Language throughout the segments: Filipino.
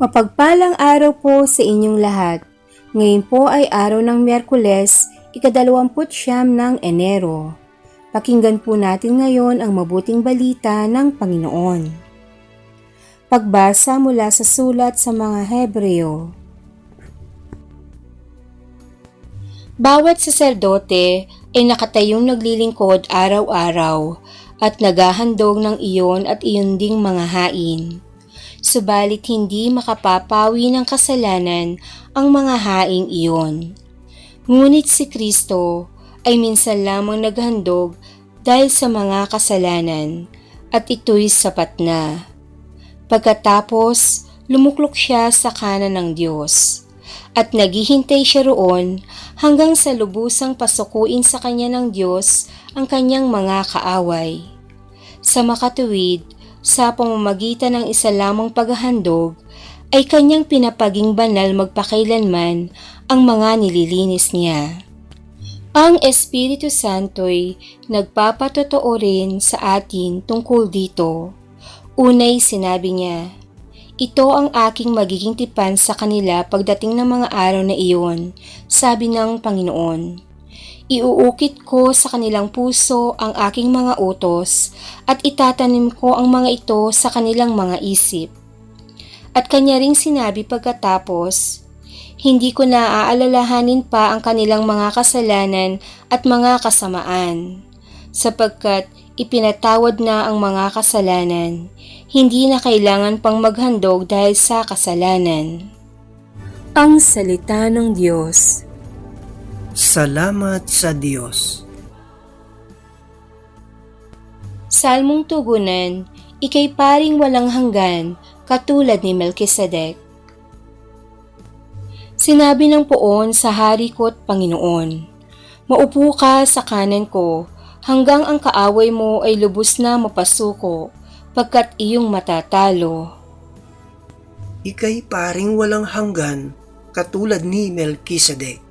Mapagpalang araw po sa inyong lahat. Ngayon po ay araw ng Miyerkules, ikadalawamput siyam ng Enero. Pakinggan po natin ngayon ang mabuting balita ng Panginoon. Pagbasa mula sa sulat sa mga Hebreo. Bawat saserdote ay nakatayong naglilingkod araw-araw at naghahandog ng iyon at iyon ding mga hain subalit hindi makapapawi ng kasalanan ang mga haing iyon. Ngunit si Kristo ay minsan lamang naghandog dahil sa mga kasalanan at ito'y sapat na. Pagkatapos, lumuklok siya sa kanan ng Diyos at naghihintay siya roon hanggang sa lubusang pasukuin sa kanya ng Diyos ang kanyang mga kaaway. Sa makatuwid, sa pamamagitan ng isa lamang paghahandog, ay kanyang pinapaging banal magpakailanman ang mga nililinis niya. Ang Espiritu Santo'y nagpapatotoo rin sa atin tungkol dito. Unay sinabi niya, Ito ang aking magiging tipan sa kanila pagdating ng mga araw na iyon, sabi ng Panginoon. Iuukit ko sa kanilang puso ang aking mga utos at itatanim ko ang mga ito sa kanilang mga isip. At kanya ring sinabi pagkatapos, hindi ko na aalalahanin pa ang kanilang mga kasalanan at mga kasamaan, sapagkat ipinatawad na ang mga kasalanan, hindi na kailangan pang maghandog dahil sa kasalanan. Ang Salita ng Diyos Salamat sa Diyos. Salmong Tugunan, ikay paring walang hanggan, katulad ni Melchizedek. Sinabi ng poon sa hari ko't Panginoon, Maupo ka sa kanan ko, hanggang ang kaaway mo ay lubos na mapasuko, pagkat iyong matatalo. Ika'y paring walang hanggan, katulad ni Melchizedek.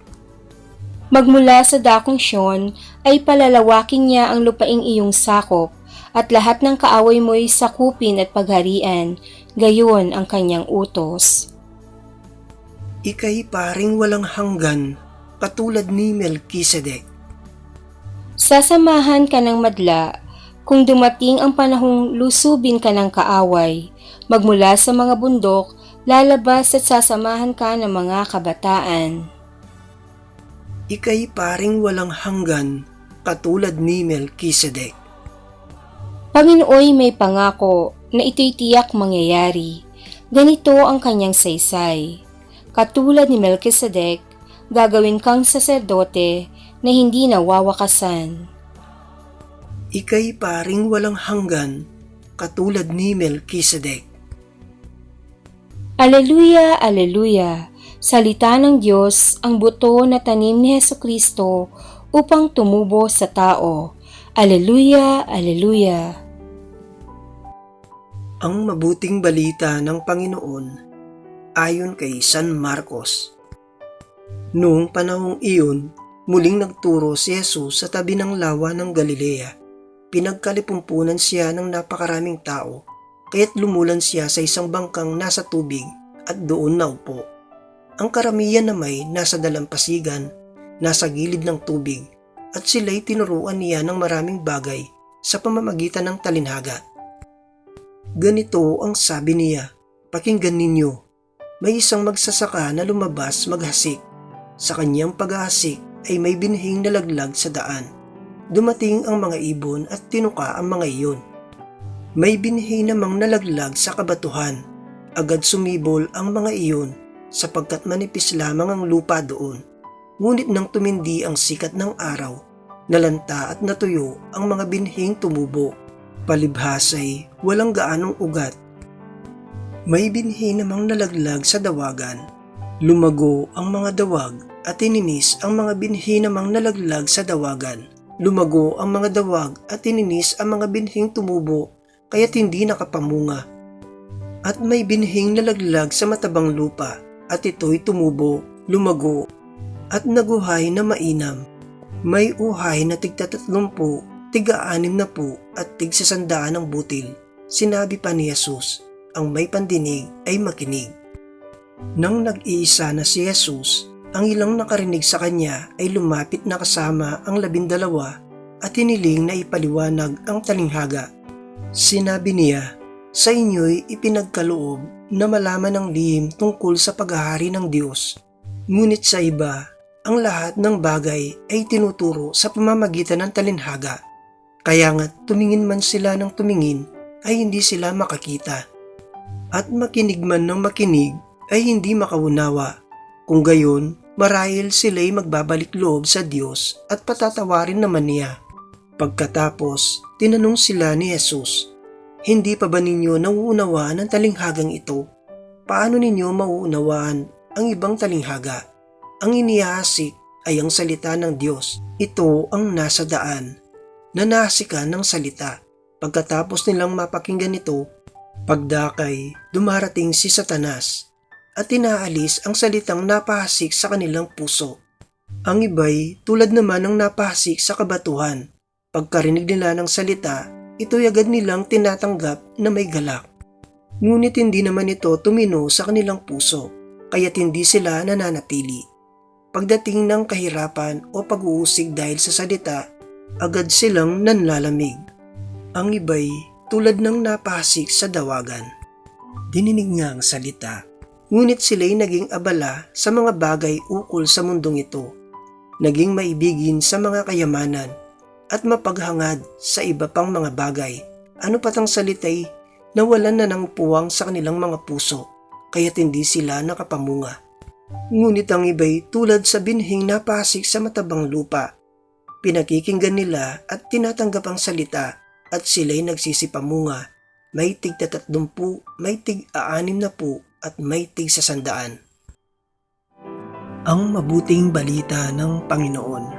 Magmula sa dakong siyon ay palalawakin niya ang lupaing iyong sakop at lahat ng kaaway mo'y sakupin at pagharian, gayon ang kanyang utos. Ika'y paring walang hanggan, katulad ni Melchizedek. Sasamahan ka ng madla kung dumating ang panahong lusubin ka ng kaaway. Magmula sa mga bundok, lalabas at sasamahan ka ng mga kabataan. Ika'y paring walang hanggan, katulad ni Melchizedek. Panginooy may pangako na ito'y tiyak mangyayari. Ganito ang kanyang saysay. Katulad ni Melchizedek, gagawin kang saserdote na hindi nawawakasan. Ika'y paring walang hanggan, katulad ni Melchizedek. Aleluya, aleluya! Salita ng Diyos ang buto na tanim ni Heso Kristo upang tumubo sa tao. Aleluya, aleluya! Ang mabuting balita ng Panginoon ayon kay San Marcos. Noong panahong iyon, muling nagturo si Jesus sa tabi ng lawa ng Galilea. Pinagkalipumpunan siya ng napakaraming tao, kaya't lumulan siya sa isang bangkang nasa tubig at doon naupo. Ang karamihan na may nasa dalampasigan, nasa gilid ng tubig, at sila'y tinuruan niya ng maraming bagay sa pamamagitan ng talinhaga. Ganito ang sabi niya, pakinggan ninyo, may isang magsasaka na lumabas maghasik. Sa kanyang paghahasik ay may binhing nalaglag sa daan. Dumating ang mga ibon at tinuka ang mga iyon. May binhi namang nalaglag sa kabatuhan. Agad sumibol ang mga iyon sapagkat manipis lamang ang lupa doon. Ngunit nang tumindi ang sikat ng araw, nalanta at natuyo ang mga binhing tumubo. Palibhasay, walang gaanong ugat. May binhi namang nalaglag sa dawagan. Lumago ang mga dawag at tininis ang mga binhi namang nalaglag sa dawagan. Lumago ang mga dawag at tininis ang mga binhing tumubo kaya't hindi nakapamunga. At may binhing nalaglag sa matabang lupa at ito'y tumubo, lumago, at naguhay na mainam. May uhay na tigta tatlumpu, tiga anim na po at tig sasandaan ng butil. Sinabi pa ni Jesus, ang may pandinig ay makinig. Nang nag-iisa na si Jesus, ang ilang nakarinig sa kanya ay lumapit na kasama ang labindalawa at hiniling na ipaliwanag ang talinghaga. Sinabi niya, sa inyo'y ipinagkaloob na malaman ang lihim tungkol sa paghahari ng Diyos. Ngunit sa iba, ang lahat ng bagay ay tinuturo sa pamamagitan ng talinhaga. Kaya nga tumingin man sila ng tumingin ay hindi sila makakita. At makinig man ng makinig ay hindi makaunawa. Kung gayon, marahil sila'y magbabalik loob sa Diyos at patatawarin naman niya. Pagkatapos, tinanong sila ni Jesus, Hindi pa ba ninyo nauunawaan ang talinghagang ito? Paano ninyo mauunawaan ang ibang talinghaga? Ang inihasik ay ang salita ng Diyos. Ito ang nasa daan. Nanasikan ng salita. Pagkatapos nilang mapakinggan ito, pagdakay, dumarating si Satanas at tinaalis ang salitang napahasik sa kanilang puso. Ang iba'y tulad naman ng napahasik sa kabatuhan. Pagkarinig nila ng salita, ito'y agad nilang tinatanggap na may galak. Ngunit hindi naman ito tumino sa kanilang puso, kaya't hindi sila nananatili. Pagdating ng kahirapan o pag-uusig dahil sa salita, agad silang nanlalamig. Ang iba'y tulad ng napahasik sa dawagan. Dininig nga ang salita, ngunit sila'y naging abala sa mga bagay ukol sa mundong ito. Naging maibigin sa mga kayamanan at mapaghangad sa iba pang mga bagay. Ano patang salitay nawalan na ng puwang sa kanilang mga puso, kaya't hindi sila nakapamunga. Ngunit ang iba'y tulad sa binhing napasik sa matabang lupa. Pinakikinggan nila at tinatanggap ang salita at sila'y nagsisipamunga. May tig tatatdumpu, may tig aanim na po at may tig sa sandaan. Ang mabuting balita ng Panginoon.